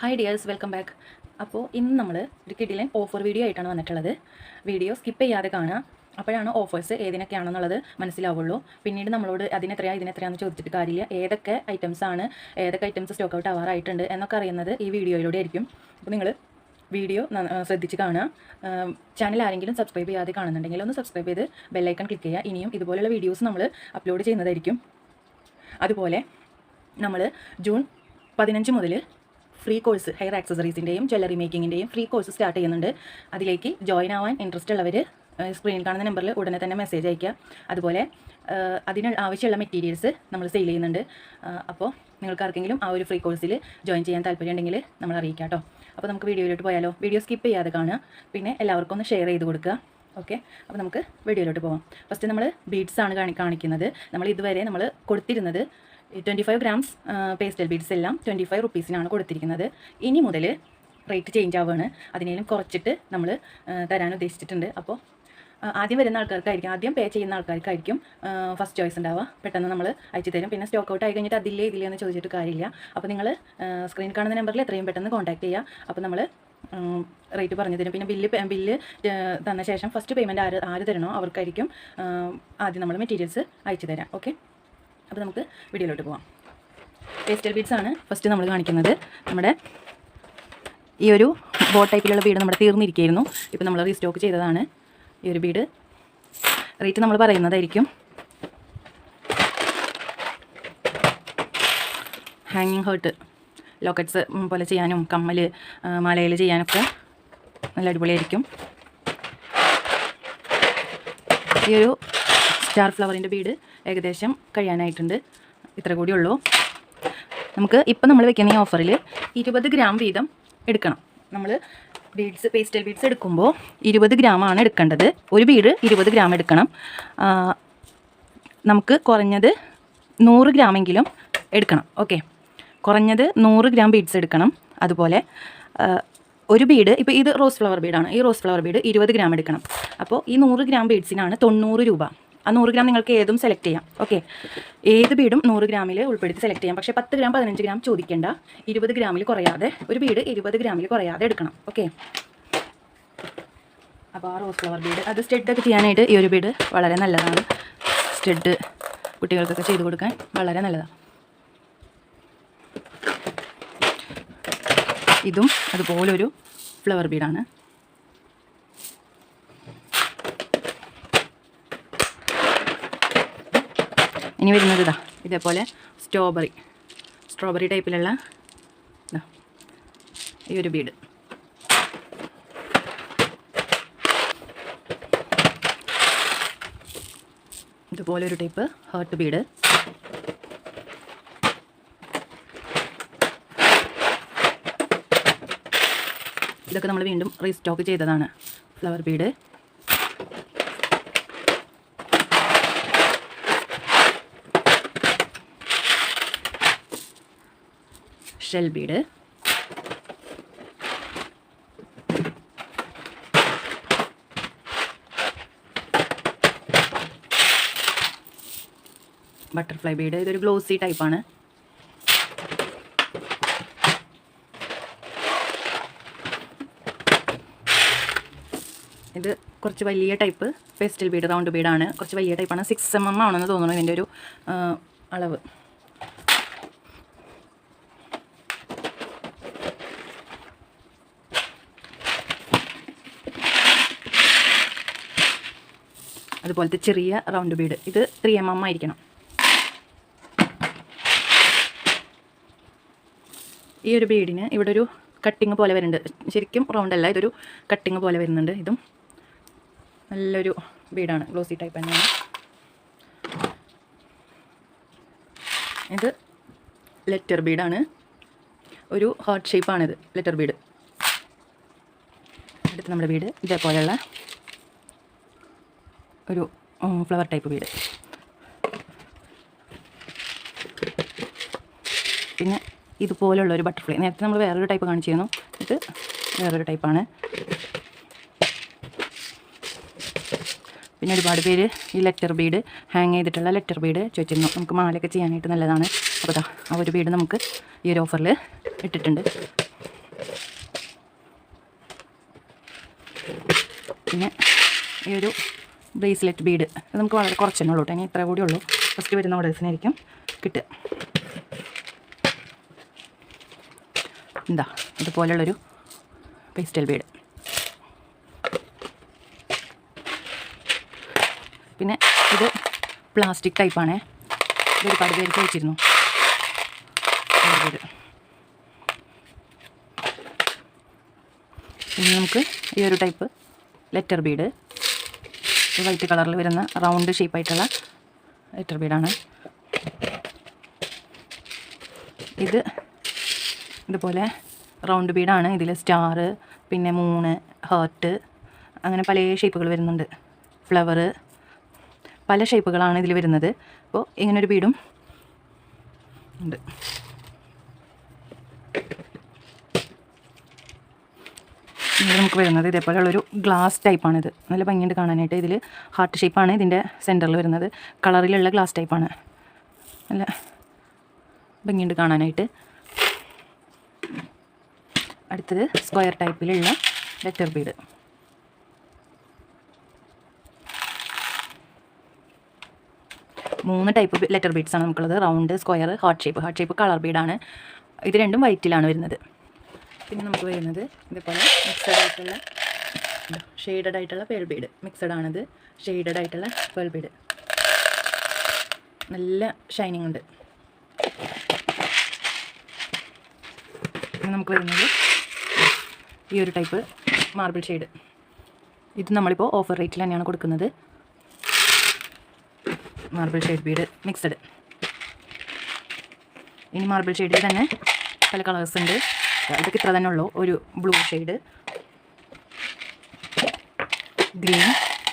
Hi dears welcome back അപ്പോൾ ഇന്ന് നമ്മൾ ഒരു കിഡിലൻ ഓഫർ വീഡിയോ ആയിട്ടാണ് വന്നിട്ടുള്ളത്. വീഡിയോ സ്കിപ്പ് ചെയ്യാതെ കാണുക. അപ്പോഴാണ് ഓഫേഴ്സ് ഏതിനൊക്കെയാണെന്നുള്ളത് മനസ്സിലാവുള്ളൂ. പിന്നീട് നമ്മളോട് അതിനെത്രയാണ് ഇതിനെത്രയാണെന്ന് ചോദിച്ചിട്ട് കാര്യമില്ല. ഏതൊക്കെ ഐറ്റംസ് ആണ് ഏതൊക്കെ ഐറ്റംസ് സ്റ്റോക്ക് ഔട്ട് ആവാറായിട്ടുണ്ട് എന്നൊക്കെ അറിയുന്നത് ഈ വീഡിയോയിലൂടെ ആയിരിക്കും. അപ്പോൾ നിങ്ങൾ വീഡിയോ ശ്രദ്ധിച്ച് കാണുക. ചാനൽ ആരെങ്കിലും സബ്സ്ക്രൈബ് ചെയ്യാതെ കാണുന്നുണ്ടെങ്കിൽ ഒന്ന് സബ്സ്ക്രൈബ് ചെയ്ത് ബെല്ലൈക്കൺ ക്ലിക്ക് ചെയ്യുക. ഇനിയും ഇതുപോലെയുള്ള വീഡിയോസ് നമ്മൾ അപ്ലോഡ് ചെയ്യുന്നതായിരിക്കും. അതുപോലെ നമ്മൾ ജൂൺ പതിനഞ്ച് മുതൽ ഫ്രീ കോഴ്സ് ഹെയർ ആക്സസറീസിന്റെയും ജ്വല്ലറി മേക്കിങ്ങിന്റെയും ഫ്രീ കോഴ്സ് സ്റ്റാർട്ട് ചെയ്യുന്നുണ്ട്. അതിലേക്ക് ജോയിൻ ആവാൻ ഇൻട്രസ്റ്റ് ഉള്ളവർ സ്ക്രീനിൽ കാണുന്ന നമ്പറിൽ ഉടനെ തന്നെ മെസ്സേജ് അയയ്ക്കുക. അതുപോലെ അതിന് ആവശ്യമുള്ള മെറ്റീരിയൽസ് നമ്മൾ സെയിൽ ചെയ്യുന്നുണ്ട്. അപ്പോൾ നിങ്ങൾക്ക് ആർക്കെങ്കിലും ആ ഒരു ഫ്രീ കോഴ്സിൽ ജോയിൻ ചെയ്യാൻ താല്പര്യമുണ്ടെങ്കിൽ നമ്മൾ അറിയിക്കാം കേട്ടോ. അപ്പോൾ നമുക്ക് വീഡിയോയിലോട്ട് പോയാലോ? വീഡിയോ സ്കിപ്പ് ചെയ്യാതെ കാണുക. പിന്നെ എല്ലാവർക്കും ഒന്ന് ഷെയർ ചെയ്ത് കൊടുക്കുക. ഓക്കെ അപ്പോൾ നമുക്ക് വീഡിയോയിലോട്ട് പോകാം ഫസ്റ്റ് നമ്മൾ ബീഡ്സ് ആണ് കാണി കാണിക്കുന്നത്. നമ്മൾ ഇതുവരെ നമ്മൾ കൊടുത്തിരുന്നത് twenty five grams pastel beads എല്ലാം ട്വന്റി ഫൈവ് റുപ്പീസിനാണ് കൊടുത്തിരിക്കുന്നത്. ഇനി മുതൽ റേറ്റ് ചേഞ്ച് ആവുകയാണ് അതിനേലും കുറച്ചിട്ട് നമ്മൾ തരാൻ ഉദ്ദേശിച്ചിട്ടുണ്ട്. അപ്പോൾ ആദ്യം വരുന്ന ആൾക്കാർക്കായിരിക്കും ആദ്യം പേ ചെയ്യുന്ന ആൾക്കാർക്കായിരിക്കും ഫസ്റ്റ് ചോയ്സ് ഉണ്ടാവുക. പെട്ടെന്ന് നമ്മൾ അയച്ചു തരും. പിന്നെ സ്റ്റോക്ക് ഔട്ട് ആയി കഴിഞ്ഞിട്ട് അതില്ലേ ഇതില്ലേ എന്ന് ചോദിച്ചിട്ട് കാര്യമില്ല. അപ്പോൾ നിങ്ങൾ സ്ക്രീൻ കാണുന്ന നമ്പറിൽ എത്രയും പെട്ടെന്ന് കോൺടാക്ട് ചെയ്യുക. അപ്പോൾ നമ്മൾ റേറ്റ് പറഞ്ഞു തരും. പിന്നെ ബില്ല് ബില്ല് തന്ന ശേഷം ഫസ്റ്റ് പേയ്മെന്റ് ആര് ആര് തരണോ അവർക്കായിരിക്കും ആദ്യം നമ്മൾ മെറ്റീരിയൽസ് അയച്ചു തരാം. ഓക്കെ അപ്പോൾ നമുക്ക് വീഡിയോയിലോട്ട് പോവാം. പേസ്റ്റൽ ബീഡ്സ് ആണ് ഫസ്റ്റ് നമ്മൾ കാണിക്കുന്നത്. നമ്മുടെ ഈ ഒരു ബോ ടൈപ്പിലുള്ള ബീഡ് നമ്മുടെ തീർന്നിരിക്കുകയായിരുന്നു. ഇപ്പോൾ നമ്മൾ റീസ്റ്റോക്ക് ചെയ്തതാണ് ഈ ഒരു ബീഡ് റേറ്റ് നമ്മൾ പറയുന്നതായിരിക്കും. ഹാങ്ങിങ് ഹേർട്ട് ലോക്കറ്റ്സ് പോലെ ചെയ്യാനും കമ്മൽ മാലയിൽ ചെയ്യാനൊക്കെ നല്ല അടിപൊളിയായിരിക്കും. ഈ ഒരു സ്റ്റാർ ഫ്ലവറിന്റെ ബീഡ് ഏകദേശം കഴിയാനായിട്ടുണ്ട്. ഇത്ര കൂടി ഉള്ളൂ. നമുക്ക് ഇപ്പം നമ്മൾ വെക്കുന്ന ഈ ഓഫറിൽ ഇരുപത് ഗ്രാം വീതം എടുക്കണം. നമ്മൾ ബീഡ്സ് പേസ്റ്റൽ ബീഡ്സ് എടുക്കുമ്പോൾ ഇരുപത് ഗ്രാമാണ് എടുക്കേണ്ടത്. ഒരു ബീഡ് ഇരുപത് ഗ്രാം എടുക്കണം. നമുക്ക് കുറഞ്ഞത് നൂറ് ഗ്രാമെങ്കിലും എടുക്കണം. ഓക്കെ കുറഞ്ഞത് നൂറ് ഗ്രാം ബീഡ്സ് എടുക്കണം. അതുപോലെ ഒരു ബീഡ് ഇപ്പോൾ ഇത് റോസ് ഫ്ലവർ ബീഡാണ് ഈ റോസ് ഫ്ലവർ ബീഡ് ഇരുപത് ഗ്രാം എടുക്കണം. അപ്പോൾ ഈ നൂറ് ഗ്രാം ബീഡ്സിനാണ് തൊണ്ണൂറ് രൂപ. ആ നൂറ് ഗ്രാം നിങ്ങൾക്ക് ഏതും സെലക്ട് ചെയ്യാം. ഓക്കെ ഏത് ബീഡും നൂറ് ഗ്രാമിൽ ഉൾപ്പെടുത്തി സെലക്ട് ചെയ്യാം. പക്ഷേ പത്ത് ഗ്രാം പതിനഞ്ച് ഗ്രാം ചോദിക്കേണ്ട. ഇരുപത് ഗ്രാമിൽ കുറയാതെ ഒരു ബീഡ് ഇരുപത് ഗ്രാമിൽ കുറയാതെ എടുക്കണം. ഓക്കെ അപ്പോൾ ആ റോസ് ഫ്ലവർ ബീഡ്. അത് സ്റ്റെഡൊക്കെ ചെയ്യാനായിട്ട് ഈ ഒരു ബീഡ് വളരെ നല്ലതാണ്. സ്റ്റെഡ് കുട്ടികൾക്കൊക്കെ ചെയ്ത് കൊടുക്കാൻ വളരെ നല്ലതാണ് ഇതും അതുപോലൊരു ഫ്ലവർ ബീഡാണ്. ഇനി വരുന്നത് ഇതാ ഇതേപോലെ സ്ട്രോബെറി സ്ട്രോബെറി ടൈപ്പിലുള്ള ഈ ഒരു ബീഡ് ഇതുപോലെ ഒരു ടൈപ്പ് ഹേർട്ട് ബീഡ് ഇതൊക്കെ നമ്മൾ വീണ്ടും റീസ്റ്റോക്ക് ചെയ്തതാണ് flower bead shell bead. Butterfly bead ഇതൊരു ഗ്ലോസി ടൈപ്പാണ് ഇത് കുറച്ച് വലിയ ടൈപ്പ് പേസ്റ്റൽ ബീഡ് റൗണ്ട് ബീഡാണ് കുറച്ച് വലിയ ടൈപ്പാണ് സിക്സ് എം എം ആണെന്ന് തോന്നുന്നു ഇതിന്റെ ഒരു അളവ്. അതുപോലത്തെ ചെറിയ റൗണ്ട് ബീഡ് ഇത് ത്രീ എം എം ആയിരിക്കണം. ഈ ഒരു ബീഡിന് ഇവിടെ ഒരു കട്ടിങ് പോലെ വരുന്നുണ്ട്. ശരിക്കും റൗണ്ട് അല്ല ഇതൊരു കട്ടിങ് പോലെ വരുന്നുണ്ട് ഇതും. നല്ലൊരു ബീഡാണ് ഗ്ലോസി ടൈപ്പ് തന്നെയാണ്. ഇത് ലെറ്റർ ബീഡാണ് ഒരു ഹാർട്ട് ഷേപ്പാണിത് ലെറ്റർ ബീഡ് അടുത്ത് നമ്മുടെ വീട് ഇതേപോലെയുള്ള ഒരു ഫ്ലവർ ടൈപ്പ് വീട്. പിന്നെ ഇതുപോലുള്ള ഒരു ബട്ടർഫ്ലൈ നേരത്തെ നമ്മൾ വേറൊരു ടൈപ്പ് കാണിച്ചിരുന്നു. ഇത് വേറൊരു ടൈപ്പാണ് പിന്നെ ഒരുപാട് പേര് ഈ ലെറ്റർ ബീഡ് ഹാങ് ചെയ്തിട്ടുള്ള ലെറ്റർ ബീഡ് ചോദിച്ചിരുന്നു. നമുക്ക് മാലയൊക്കെ ചെയ്യാനായിട്ട് നല്ലതാണ്. അപ്പോൾ അതാ ആ ഒരു ബീഡ് നമുക്ക് ഈ ഒരു ഓഫറിൽ ഇട്ടിട്ടുണ്ട്. പിന്നെ ഈ ഒരു ബ്രേസ്ലെറ്റ് ബീഡ്. നമുക്ക് വളരെ കുറച്ചു തന്നെ ഉള്ളൂ കേട്ടോ. ഇത്ര കൂടി ഉള്ളൂ. ഫസ്റ്റ് വരുന്ന ഓർഡേഴ്സിനായിരിക്കും കിട്ടുക എന്താ ഇതുപോലുള്ളൊരു പേസ്റ്റൽ ബീഡ്. പിന്നെ ഇത് പ്ലാസ്റ്റിക് ടൈപ്പാണേ. ഇത് ഒരുപാട് പേര് ചോദിച്ചിരുന്നു ഇത്. ഇനി നമുക്ക് ഈ ഒരു ടൈപ്പ് ലെറ്റർ ബീഡ്. വൈറ്റ് കളറിൽ വരുന്ന റൗണ്ട് ഷേപ്പായിട്ടുള്ള ലെറ്റർ ബീഡാണ് ഇത് ഇതുപോലെ റൗണ്ട് ബീഡാണ് ഇതിൽ സ്റ്റാർ പിന്നെ മൂണ് ഹേർട്ട് അങ്ങനെ പല ഷേപ്പുകൾ വരുന്നുണ്ട്. ഫ്ലവർ പല ഷേപ്പുകളാണ് ഇതിൽ വരുന്നത്. അപ്പോൾ ഇങ്ങനൊരു ബീഡും ഉണ്ട് ഇത് നമുക്ക് വരുന്നത് ഇതേപോലെയുള്ളൊരു ഗ്ലാസ് ടൈപ്പാണിത് നല്ല ഭംഗിയുണ്ട് കാണാനായിട്ട്. ഇതിൽ ഹാർട്ട് ഷേപ്പാണ് ഇതിന്റെ സെന്ററിൽ വരുന്നത്. കളറിലുള്ള ഗ്ലാസ് ടൈപ്പാണ് നല്ല ഭംഗിയുണ്ട് കാണാനായിട്ട്. അടുത്തത് സ്ക്വയർ ടൈപ്പിലുള്ള ലെറ്റർ ബീഡ് മൂന്ന് ടൈപ്പ് ലെറ്റർ ബീഡ്സ് ആണ് നമുക്കുള്ളത്. Round square heart shape heart shape colour ബീഡാണ് ഇത് രണ്ടും വൈറ്റിലാണ് വരുന്നത്. പിന്നെ നമുക്ക് വരുന്നത് ഇതേപോലെ മിക്സഡ് ആയിട്ടുള്ള ഷെയ്ഡഡ് ആയിട്ടുള്ള പേൾ ബീഡ് മിക്സഡ് ആണിത്. ഷെയ്ഡഡ് ആയിട്ടുള്ള പേൾ ബീഡ് നല്ല ഷൈനിങ് ഉണ്ട്. നമുക്ക് വരുന്നത് ഈ ഒരു ടൈപ്പ് മാർബിൾ ഷെയ്ഡ് ഇത് നമ്മളിപ്പോൾ ഓഫർ റേറ്റിൽ തന്നെയാണ് കൊടുക്കുന്നത്. മാർബിൾ ഷെയ്ഡ് ബീഡ് മിക്സഡ് ഇനി മാർബിൾ ഷെയ്ഡിൽ തന്നെ പല കളേഴ്സ് ഉണ്ട്. ഇതൊക്കെ ഇത്ര തന്നെ ഉള്ളൂ. ഒരു ബ്ലൂ ഷെയ്ഡ് ഗ്രീൻ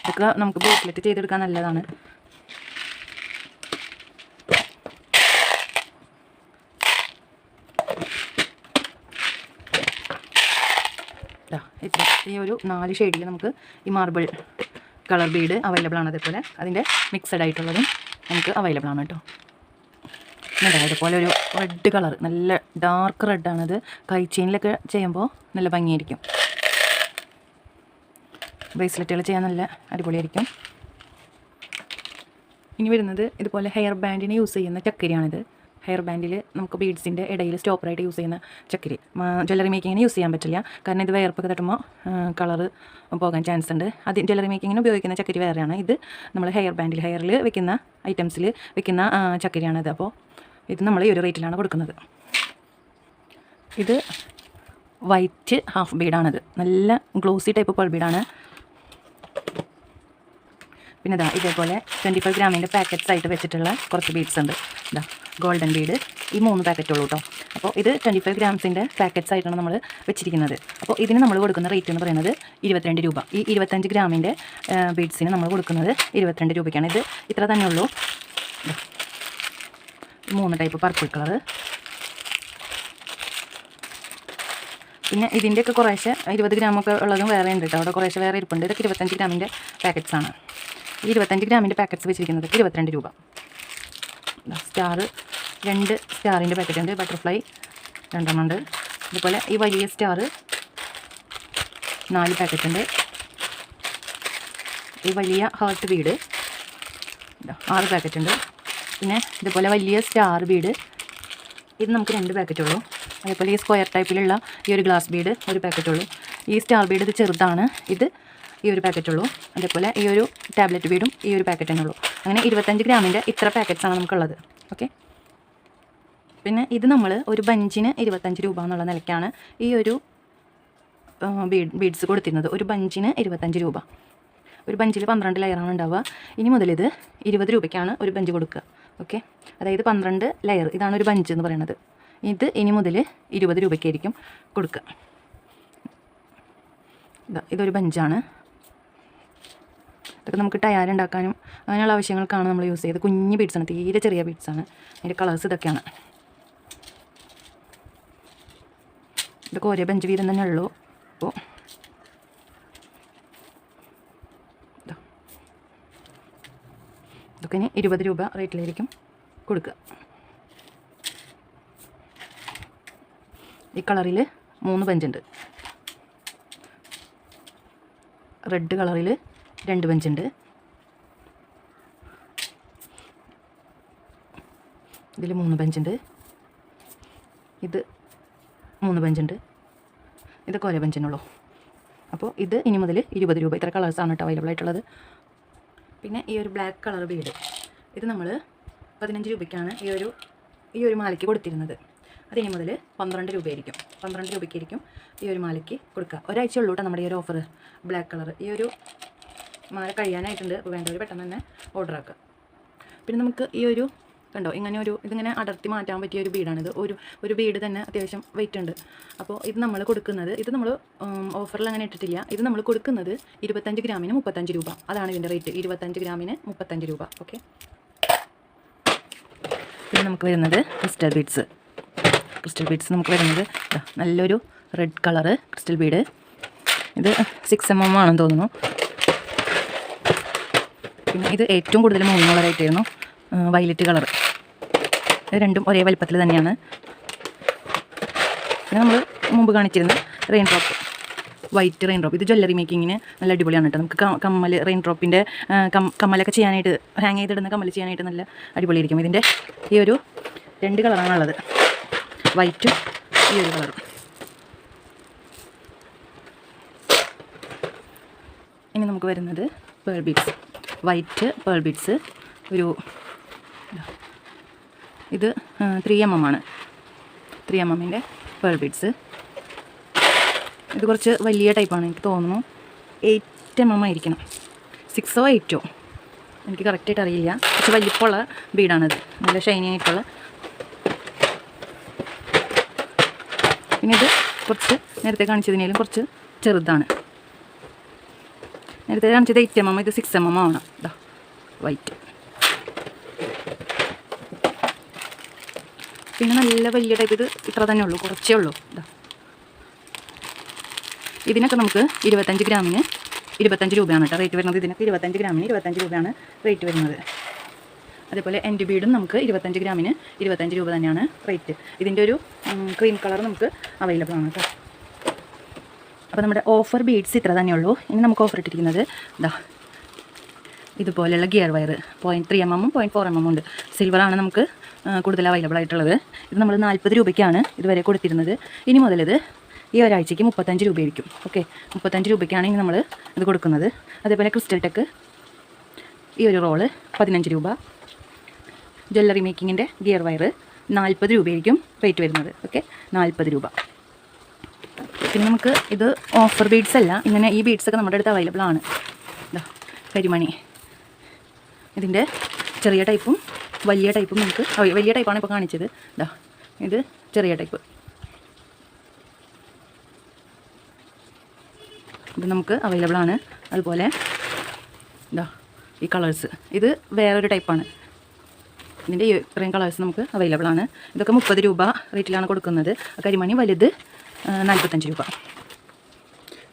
ഇതൊക്കെ നമുക്ക് ബ്രേസ്ലെറ്റ് ചെയ്തെടുക്കാൻ നല്ലതാണ്. ഇത്ര. ഈ ഒരു നാല് ഷെയ്ഡിൽ നമുക്ക് ഈ മാർബിൾ കളർ ബീഡ് അവൈലബിൾ ആണ് അതേപോലെ. അതിന്റെ മിക്സഡ് ആയിട്ടുള്ളതും നമുക്ക് അവൈലബിൾ ആണ് കേട്ടോ. ഇതാ ഇതുപോലെ ഒരു റെഡ് കളർ നല്ല ഡാർക്ക് റെഡാണിത് കൈച്ചെയിനിലൊക്കെ ചെയ്യുമ്പോൾ നല്ല ഭംഗിയായിരിക്കും. ബ്രേസ്ലെറ്റുകൾ ചെയ്യാൻ നല്ല അടിപൊളിയായിരിക്കും. ഇനി വരുന്നത് ഇതുപോലെ ഹെയർ ബാൻഡിന് യൂസ് ചെയ്യുന്ന ചക്കരിയാണിത്. ഹെയർ ബാൻഡിൽ നമുക്ക് ബീഡ്സിന്റെ ഇടയിൽ സ്റ്റോപ്പറായിട്ട് യൂസ് ചെയ്യുന്ന ചക്കരി. ജ്വല്ലറി മേക്കിങ്ങിന് യൂസ് ചെയ്യാൻ പറ്റില്ല. കാരണം ഇത് വയർപ്പൊക്കെ തട്ടുമ്പോൾ കളർ പോകാൻ ചാൻസ് ഉണ്ട്. അത് ജ്വല്ലറി മേക്കിങ്ങിന് ഉപയോഗിക്കുന്ന ചക്കരി വേറെയാണ്. ഇത് നമ്മൾ ഹെയർ ബാൻഡിൽ ഹെയറിൽ വെക്കുന്ന ഐറ്റംസിൽ വെക്കുന്ന ചക്കരിയാണിത്. അപ്പോൾ ഇത് നമ്മൾ ഈ ഒരു റേറ്റിലാണ് കൊടുക്കുന്നത്. ഇത് വൈറ്റ് ഹാഫ് ബീഡാണിത് നല്ല ഗ്ലോസി ടൈപ്പ് പേൾ ബീഡാണ് പിന്നെ ഇതാ ഇതേപോലെ ട്വന്റി ഫൈവ് ഗ്രാമിന്റെ പാക്കറ്റ്സ് ആയിട്ട് വെച്ചിട്ടുള്ള കുറച്ച് ബീഡ്സ് ഉണ്ട്. ഇതാ ഗോൾഡൻ ബീഡ് ഈ മൂന്ന് പാക്കറ്റ് ഉള്ളൂ കേട്ടോ അപ്പോൾ ഇത് ട്വന്റി ഫൈവ് ഗ്രാംസിന്റെ പാക്കറ്റ്സ് ആയിട്ടാണ് നമ്മൾ വെച്ചിരിക്കുന്നത്. അപ്പോൾ ഇതിന് നമ്മൾ കൊടുക്കുന്ന റേറ്റ് എന്ന് പറയുന്നത് ഇരുപത്തിരണ്ട് രൂപ. ഈ ഇരുപത്തഞ്ച് ഗ്രാമിന്റെ ബീഡ്സിന് നമ്മൾ കൊടുക്കുന്നത് ഇരുപത്തിരണ്ട് രൂപയ്ക്കാണ്. ഇത് ഇത്ര തന്നെ ഉള്ളൂ. ദാ. മൂന്ന് ടൈപ്പ് പർപ്പിൾ കളറ് പിന്നെ ഇതിന്റെയൊക്കെ കുറേശ്ശെ ഇരുപത് ഗ്രാമൊക്കെ ഉള്ളതും വേറെ ഉണ്ട് കേട്ടോ അവിടെ കുറേശ്ശെ വേറെ ഇരിപ്പുണ്ട്. ഇതൊക്കെ ഇരുപത്തഞ്ച് ഗ്രാമിന്റെ പാക്കറ്റ്സ് ആണ്. ഈ ഇരുപത്തഞ്ച് ഗ്രാമിന്റെ പാക്കറ്റ്സ് വെച്ചിരിക്കുന്നത് ഇരുപത്തിരണ്ട് രൂപ. സ്റ്റാർ രണ്ട് സ്റ്റാറിന്റെ പാക്കറ്റ് ഉണ്ട്. ബട്ടർഫ്ലൈ രണ്ടെണ്ണം ഉണ്ട്. അതുപോലെ ഈ വലിയ സ്റ്റാർ നാല് പാക്കറ്റ് ഉണ്ട്. ഈ വലിയ ഹാർട്ട് വീട് ആറ് പാക്കറ്റ് ഉണ്ട്. പിന്നെ ഇതുപോലെ വലിയ സ്റ്റാർ ബീഡ്. ഇത് നമുക്ക് രണ്ട് പാക്കറ്റ് ഉള്ളൂ. അതേപോലെ ഈ സ്ക്വയർ ടൈപ്പിലുള്ള ഈ ഒരു ഗ്ലാസ് ബീഡ് ഒരു പാക്കറ്റ് ഉള്ളൂ. ഈ സ്റ്റാർ ബീഡ് ഇത് ചെറുതാണ്. ഇത് ഈ ഒരു പാക്കറ്റ് ഉള്ളൂ. അതേപോലെ ഈ ഒരു ടാബ്ലറ്റ് ബീഡും ഈ ഒരു പാക്കറ്റ് തന്നെ ഉള്ളൂ. അങ്ങനെ ഇരുപത്തഞ്ച് ഗ്രാമിന്റെ ഇത്ര പാക്കറ്റ്സ് ആണ് നമുക്കുള്ളത്. ഓക്കെ പിന്നെ ഇത് നമ്മൾ ഒരു ബഞ്ചിന് ഇരുപത്തഞ്ച് രൂപ എന്നുള്ള നിലയ്ക്കാണ് ഈ ഒരു ബീഡ് ബീഡ്സ് കൊടുത്തിരുന്നത്. ഒരു ബഞ്ചിന് ഇരുപത്തഞ്ച് രൂപ. ഒരു ബഞ്ചിൽ പന്ത്രണ്ട് ലെയറാണ് ഉണ്ടാവുക. ഇനി മുതൽ ഇത് ഇരുപത് രൂപയ്ക്കാണ് ഒരു ബഞ്ച് കൊടുക്കുക. ഓക്കെ അതായത് പന്ത്രണ്ട് ലെയർ ഇതാണ് ഒരു ബഞ്ച് എന്ന് പറയുന്നത്. ഇത് ഇനി മുതൽ ഇരുപത് രൂപയ്ക്കായിരിക്കും കൊടുക്കുക. ഇതാ ഇതൊരു ബഞ്ചാണ് ഇതൊക്കെ നമുക്ക് ടയർ ഉണ്ടാക്കാനും അങ്ങനെയുള്ള ആവശ്യങ്ങൾക്കാണ് നമ്മൾ യൂസ് ചെയ്തത് കുഞ്ഞ് ബീഡ്സാണ് തീരെ ചെറിയ ബീഡ്സാണ് അതിന്റെ കളേഴ്സ് ഇതൊക്കെയാണ്. ഇതൊക്കെ ഒരേ ബഞ്ച് വീതം തന്നെ ഉള്ളൂ. അപ്പോൾ ഇതൊക്കെ ഇനി ഇരുപത് രൂപ റേറ്റിലായിരിക്കും കൊടുക്കുക. ഈ കളറിൽ മൂന്ന് ബഞ്ചുണ്ട് റെഡ് കളറിൽ രണ്ട് പഞ്ചുണ്ട്. ഇതിൽ മൂന്ന് പഞ്ചുണ്ട്. ഇത് മൂന്ന് പഞ്ചുണ്ട്. ഇതൊക്കെ ഒരേ പഞ്ചിനുള്ളൂ. അപ്പോൾ ഇത് ഇനി മുതൽ ഇരുപത് രൂപ. ഇത്ര കളേഴ്സാണ് കേട്ടോ അവൈലബിൾ ആയിട്ടുള്ളത്. പിന്നെ ഈ ഒരു ബ്ലാക്ക് കളർ ബീഡ് ഇത് നമ്മൾ പതിനഞ്ച് രൂപയ്ക്കാണ് ഈ ഒരു ഈ ഒരു മാലയ്ക്ക് കൊടുത്തിരുന്നത്. അതിനി മുതൽ പന്ത്രണ്ട് രൂപയായിരിക്കും. പന്ത്രണ്ട് രൂപയ്ക്കായിരിക്കും ഈ ഒരു മാലയ്ക്ക് കൊടുക്കുക. ഒരാഴ്ച ഉള്ളൂ കേട്ടോ നമ്മുടെ ഈ ഒരു ഓഫർ ബ്ലാക്ക് കളർ ഈ ഒരു മാല കഴിയാനായിട്ടുണ്ട്. വേണ്ടവർ പെട്ടെന്ന് തന്നെ ഓർഡർ ആക്കുക. പിന്നെ നമുക്ക് ഈ ഒരു കണ്ടോ? ഇങ്ങനെ ഒരു ഇതിങ്ങനെ അടർത്തി മാറ്റാൻ പറ്റിയ ഒരു ബീഡാണിത് ഒരു ഒരു ബീഡ് തന്നെ അത്യാവശ്യം വെയിറ്റ് ഉണ്ട്. അപ്പോൾ ഇത് നമ്മൾ കൊടുക്കുന്നത് ഇത് നമ്മൾ ഓഫറിൽ അങ്ങനെ ഇട്ടിട്ടില്ല. ഇത് നമ്മൾ കൊടുക്കുന്നത് ഇരുപത്തഞ്ച് ഗ്രാമിന് മുപ്പത്തഞ്ച് രൂപ. അതാണ് ഇതിന്റെ റേറ്റ് ഇരുപത്തഞ്ച് ഗ്രാമിന് മുപ്പത്തഞ്ച് രൂപ. ഓക്കെ? പിന്നെ നമുക്ക് വരുന്നത് ക്രിസ്റ്റൽ ബീഡ്സ് ക്രിസ്റ്റൽ ബീഡ്സ് നമുക്ക് വരുന്നത് നല്ലൊരു റെഡ് കളറ് ക്രിസ്റ്റൽ ബീഡ് ഇത് സിക്സ് എം എം ആണെന്ന് തോന്നുന്നു. പിന്നെ ഇത് ഏറ്റവും കൂടുതൽ മൂവിങ് കളറായിട്ടായിരുന്നു വയലറ്റ് കളർ. രണ്ടും ഒരേ വലിപ്പത്തിൽ തന്നെയാണ്. പിന്നെ നമ്മൾ മുമ്പ് കാണിച്ചിരുന്ന rain drop white rain drop ഇത് ജ്വല്ലറി മേക്കിങ്ങിന് നല്ല അടിപൊളിയാണ് കേട്ടോ നമുക്ക് കമ്മൽ റെയിൻ ഡ്രോപ്പിന്റെ കമ്മലൊക്കെ ചെയ്യാനായിട്ട് ഹാങ് ചെയ്തിടുന്ന കമ്മൽ ചെയ്യാനായിട്ട് നല്ല അടിപൊളിയായിരിക്കും. ഇതിന്റെ ഈ ഒരു രണ്ട് കളറാണുള്ളത് വൈറ്റും ഈ ഒരു കളറും ഇനി നമുക്ക് വരുന്നത് pearl beads white pearl beads ഒരു ഇത് ത്രീ എം എം ആണ് ത്രീ എം എമ്മിന്റെ പേൾ ബീഡ്സ് ഇത് കുറച്ച് വലിയ ടൈപ്പാണ് എനിക്ക് തോന്നുന്നു. എയ്റ്റ് എം എം ആയിരിക്കണം സിക്സോ എയ്റ്റോ എനിക്ക് കറക്റ്റായിട്ട് അറിയില്ല. കുറച്ച് വലിപ്പമുള്ള ബീഡാണിത് നല്ല ഷൈനി ആയിട്ടുള്ള. പിന്നെ ഇത് കുറച്ച് നേരത്തെ കാണിച്ചതിനേലും കുറച്ച് ചെറുതാണ്. നേരത്തെ കാണിച്ചത് എയ്റ്റ് എം എം ഇത് സിക്സ് എം എം ആവണം ഇതാ വൈറ്റ് പിന്നെ നല്ല വലിയ ടൈപ്പ് ഇത് ഇത്ര തന്നെ ഉള്ളൂ കുറച്ചേ ഉള്ളൂ. ഇതാ ഇതിനൊക്കെ നമുക്ക് ഇരുപത്തഞ്ച് ഗ്രാമിന് ഇരുപത്തഞ്ച് രൂപയാണ് കേട്ടോ റേറ്റ് വരുന്നത്. ഇതിനൊക്കെ ഇരുപത്തഞ്ച് ഗ്രാമിന് ഇരുപത്തഞ്ച് രൂപയാണ് റേറ്റ് വരുന്നത്. അതേപോലെ എന്റെ ബീഡും നമുക്ക് ഇരുപത്തഞ്ച് ഗ്രാമിന് ഇരുപത്തഞ്ച് രൂപ തന്നെയാണ് റേറ്റ് ഇതിന്റെ ഒരു ക്രീം കളർ നമുക്ക് അവൈലബിൾ ആണ് കേട്ടോ. അപ്പോൾ നമ്മുടെ ഓഫർ ബീഡ്സ് ഇത്ര തന്നെ ഉള്ളൂ. ഇനി നമുക്ക് ഓഫർ ഇട്ടിരിക്കുന്നത് ഇതാ ഇതുപോലെയുള്ള gear wire point three M എമ്മും പോയിന്റ് ഫോർ എം എമ്മും ഉണ്ട്. സിൽവറാണ് നമുക്ക് കൂടുതൽ അവൈലബിൾ ആയിട്ടുള്ളത്. ഇത് നമ്മൾ നാൽപ്പത് രൂപയ്ക്കാണ് ഇതുവരെ കൊടുത്തിരുന്നത്. ഇനി മുതലത് ഈ ഒരാഴ്ചയ്ക്ക് മുപ്പത്തഞ്ച് രൂപയായിരിക്കും. ഓക്കെ മുപ്പത്തഞ്ച് രൂപയ്ക്കാണ് ഇനി നമ്മൾ ഇത് കൊടുക്കുന്നത്. അതേപോലെ ക്രിസ്റ്റൽ ടെക്ക് ഈ ഒരു റോൾ പതിനഞ്ച് രൂപ. ജ്വല്ലറി മേക്കിങ്ങിന്റെ ഗിയർ വയർ നാൽപ്പത് രൂപയായിരിക്കും റേറ്റ് വരുന്നത്. ഓക്കെ നാൽപ്പത് രൂപ. പിന്നെ നമുക്ക് ഇത് ഓഫർ ബീഡ്സ് അല്ല ഇങ്ങനെ ഈ ബീഡ്സ് ഒക്കെ നമ്മുടെ അടുത്ത് അവൈലബിൾ ആണ്. കരിമണി. ഇതിന്റെ ചെറിയ ടൈപ്പും വലിയ ടൈപ്പും നമുക്ക് വലിയ ടൈപ്പാണ് ഇപ്പോൾ കാണിച്ചത്. ഇതാ ഇത് ചെറിയ ടൈപ്പ് ഇത് നമുക്ക് അവൈലബിൾ ആണ്. അതുപോലെ ഇതാ ഈ കളേഴ്സ് ഇത് വേറൊരു ടൈപ്പാണ് ഇതിന്റെ ഇത്രയും കളേഴ്സ് നമുക്ക് അവൈലബിൾ ആണ്. ഇതൊക്കെ മുപ്പത് രൂപ റേറ്റിലാണ് കൊടുക്കുന്നത്. കരിമണി വലുത് നാൽപ്പത്തഞ്ച് രൂപ.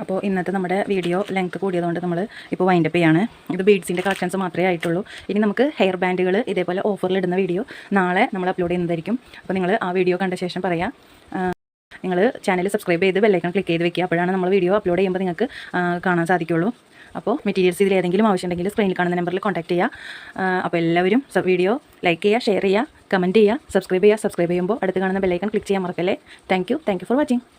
അപ്പോൾ ഇന്നത്തെ നമ്മുടെ വീഡിയോ ലെങ്ത് കൂടിയതുകൊണ്ട് നമ്മൾ ഇപ്പോൾ വൈൻഡപ്പ് ചെയ്യാണ്. ഇത് ബീഡ്സിന്റെ കളക്ഷൻസ് മാത്രമേ ആയിട്ടുള്ളൂ. ഇനി നമുക്ക് ഹെയർ ബാൻഡുകൾ ഇതേപോലെ ഓഫറിൽ ഇടുന്ന വീഡിയോ നാളെ നമ്മൾ അപ്ലോഡ് ചെയ്യുന്നതായിരിക്കും. അപ്പോൾ നിങ്ങൾ ആ വീഡിയോ കണ്ട ശേഷം പറയാം. നിങ്ങൾ ചാനൽ സബ്സ്ക്രൈബ് ചെയ്ത് ബെല്ലൈക്കൺ ക്ലിക്ക് ചെയ്ത് വെക്കുക. അപ്പോഴാണ് നമ്മൾ വീഡിയോ അപ്ലോഡ് ചെയ്യുമ്പോൾ നിങ്ങൾക്ക് കാണാൻ സാധിക്കുള്ളൂ. അപ്പോൾ മെറ്റീരിയൽസ് ഇതിൽ ഏതെങ്കിലും ആവശ്യമുണ്ടെങ്കിൽ സ്ക്രീനിൽ കാണുന്ന നമ്പറിൽ കോൺടാക്ട് ചെയ്യുക അപ്പോൾ എല്ലാവരും വീഡിയോ ലൈക്ക് ചെയ്യുക ഷെയർ ചെയ്യുക കമന്റ് ചെയ്യുക സബ്സ്ക്രൈബ് ചെയ്യുക സബ്സ്ക്രൈബ് ചെയ്യുമ്പോൾ അടുത്ത് കാണുന്ന ബെല്ലൈക്കൺ ക്ലിക്ക് ചെയ്യാൻ മറക്കല്ലേ? Thank you for watching